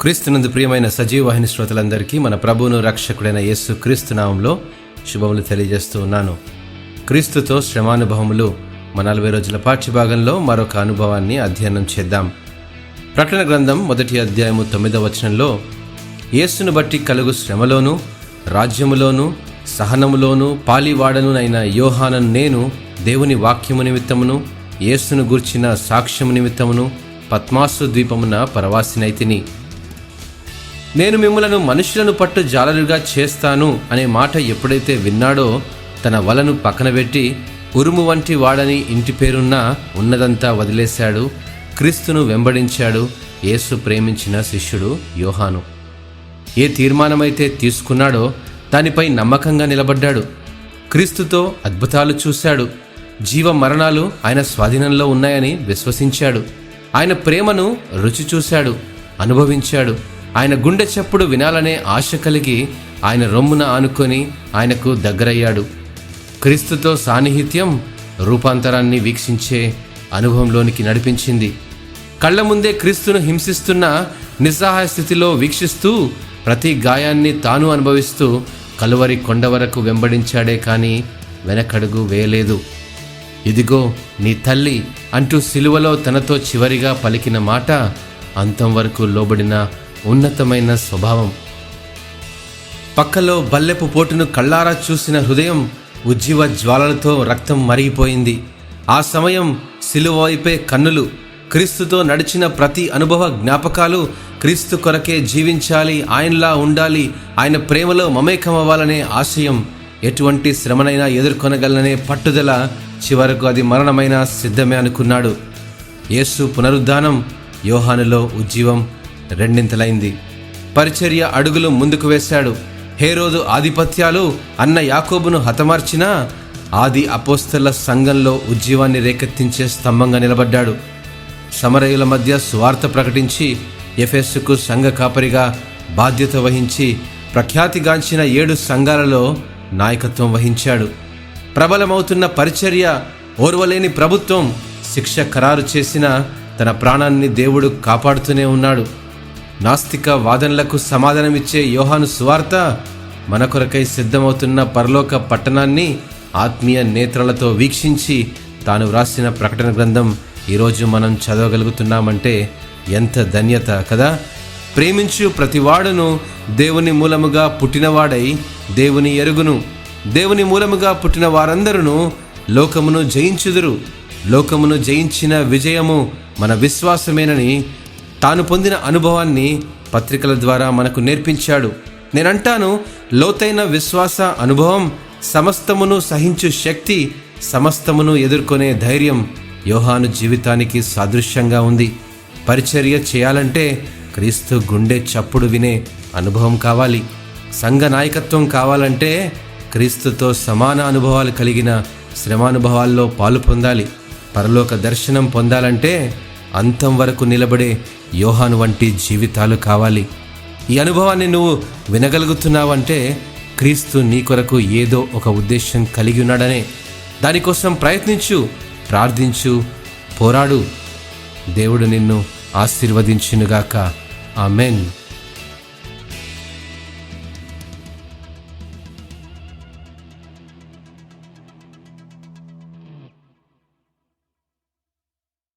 క్రీస్తునందు ప్రియమైన సజీవ వాహిని శ్రోతలందరికీ మన ప్రభువును రక్షకుడైన యేసు క్రీస్తు నామంలో శుభములు తెలియజేస్తూ ఉన్నాను. క్రీస్తుతో శ్రమానుభవములు మన నలభై రోజుల పాఠ్యభాగంలో మరొక అనుభవాన్ని అధ్యయనం చేద్దాం. ప్రకటన గ్రంథం మొదటి అధ్యాయము తొమ్మిదవ వచనంలో యేసును బట్టి కలుగు శ్రమలోను రాజ్యములోను సహనములోను పాలివాడనునైన యోహానను నేను దేవుని వాక్యము నిమిత్తమును యేసును గూర్చిన సాక్ష్యము నిమిత్తమును పద్మాసు ద్వీపమున పరవాసినైతిని నేను మిమ్మలను మనుషులను పట్టు జాలరుగా చేస్తాను అనే మాట ఎప్పుడైతే విన్నాడో తన వలను పక్కన పెట్టి ఉరుము వంటి వాడని ఇంటి పేరున్న ఉన్నదంతా వదిలేశాడు. క్రీస్తును వెంబడించాడు. యేసు ప్రేమించిన శిష్యుడు యోహాను. ఏ తీర్మానమైతే తీసుకున్నాడో దానిపై నమ్మకంగా నిలబడ్డాడు. క్రీస్తుతో అద్భుతాలు చూశాడు. జీవ మరణాలు ఆయన స్వాధీనంలో ఉన్నాయని విశ్వసించాడు. ఆయన ప్రేమను రుచి చూశాడు అనుభవించాడు. ఆయన గుండె చప్పుడు వినాలనే ఆశ కలిగి ఆయన రొమ్మున ఆనుకొని ఆయనకు దగ్గరయ్యాడు. క్రీస్తుతో సాన్నిహిత్యం రూపాంతరాన్ని వీక్షించే అనుభవంలోనికి నడిపించింది. కళ్ళ ముందే క్రీస్తును హింసిస్తున్న నిస్సహాయ స్థితిలో వీక్షిస్తూ ప్రతి గాయాన్ని తాను అనుభవిస్తూ కలువరి కొండ వరకు వెంబడించాడే కానీ వెనకడుగు వేయలేదు. ఇదిగో నీ తల్లి అంటూ సిలువలో తనతో చివరిగా పలికిన మాట అంతం వరకు లోబడిన ఉన్నతమైన స్వభావం. పక్కలో బల్లెపు పోటును కళ్ళారా చూసిన హృదయం ఉజ్జీవ జ్వాలలతో రక్తం మరిగిపోయింది. ఆ సమయం సిలువైపే కన్నులు క్రీస్తుతో నడిచిన ప్రతి అనుభవ జ్ఞాపకాలు క్రీస్తు కొరకే జీవించాలి ఆయనలా ఉండాలి ఆయన ప్రేమలో మమేకమవ్వాలనే ఆశయం ఎటువంటి శ్రమనైనా ఎదుర్కొనగలననే పట్టుదల చివరకు అది మరణమైన సిద్ధమే అనుకున్నాడు. యేసు పునరుద్ధానం యోహానులో ఉజ్జీవం రెండింతలైంది. పరిచర్య అడుగులు ముందుకు వేశాడు. హేరోదు ఆధిపత్యాలు అన్న యాకోబును హతమార్చినా ఆది అపోస్తల సంఘంలో ఉజ్జీవాన్ని రేకెత్తించే స్తంభంగా నిలబడ్డాడు. సమరయుల మధ్య స్వార్థ ప్రకటించి ఎఫెస్సుకు సంఘ కాపరిగా బాధ్యత వహించి ప్రఖ్యాతిగాంచిన ఏడు సంఘాలలో నాయకత్వం వహించాడు. ప్రబలమవుతున్న పరిచర్య ఓర్వలేని ప్రభుత్వం శిక్ష ఖరారు చేసిన తన ప్రాణాన్ని దేవుడు కాపాడుతూనే ఉన్నాడు. నాస్తిక వాదనలకు సమాధానమిచ్చే యోహాను సువార్త మన కొరకై సిద్ధమవుతున్న పరలోక పట్టణాన్ని ఆత్మీయ నేత్రాలతో వీక్షించి తాను వ్రాసిన ప్రకటన గ్రంథం ఈరోజు మనం చదవగలుగుతున్నామంటే ఎంత ధన్యత కదా? ప్రేమించు ప్రతివాడును దేవుని మూలముగా పుట్టినవాడై దేవుని ఎరుగును. దేవుని మూలముగా పుట్టిన వారందరూ లోకమును జయించుదురు. లోకమును జయించిన విజయము మన విశ్వాసమేనని తాను పొందిన అనుభవాన్ని పత్రికల ద్వారా మనకు నేర్పించాడు. నేనంటాను లోతైన విశ్వాస అనుభవం సమస్తమును సహించు శక్తి సమస్తమును ఎదుర్కొనే ధైర్యం యోహాను జీవితానికి సాదృశ్యంగా ఉంది. పరిచర్య చేయాలంటే క్రీస్తు గుండె చప్పుడు వినే అనుభవం కావాలి. సంఘ నాయకత్వం కావాలంటే క్రీస్తుతో సమాన అనుభవాలు కలిగిన శ్రమానుభవాల్లో పాలు పొందాలి. పరలోక దర్శనం పొందాలంటే అంతం వరకు నిలబడే యోహాను వంటి జీవితాలు కావాలి. ఈ అనుభవాన్ని నువ్వు వినగలుగుతున్నావంటే క్రీస్తు నీ కొరకు ఏదో ఒక ఉద్దేశం కలిగి ఉన్నాడనే దానికోసం ప్రయత్నించు ప్రార్థించు పోరాడు. దేవుడు నిన్ను ఆశీర్వదించునుగాక. ఆమెన్.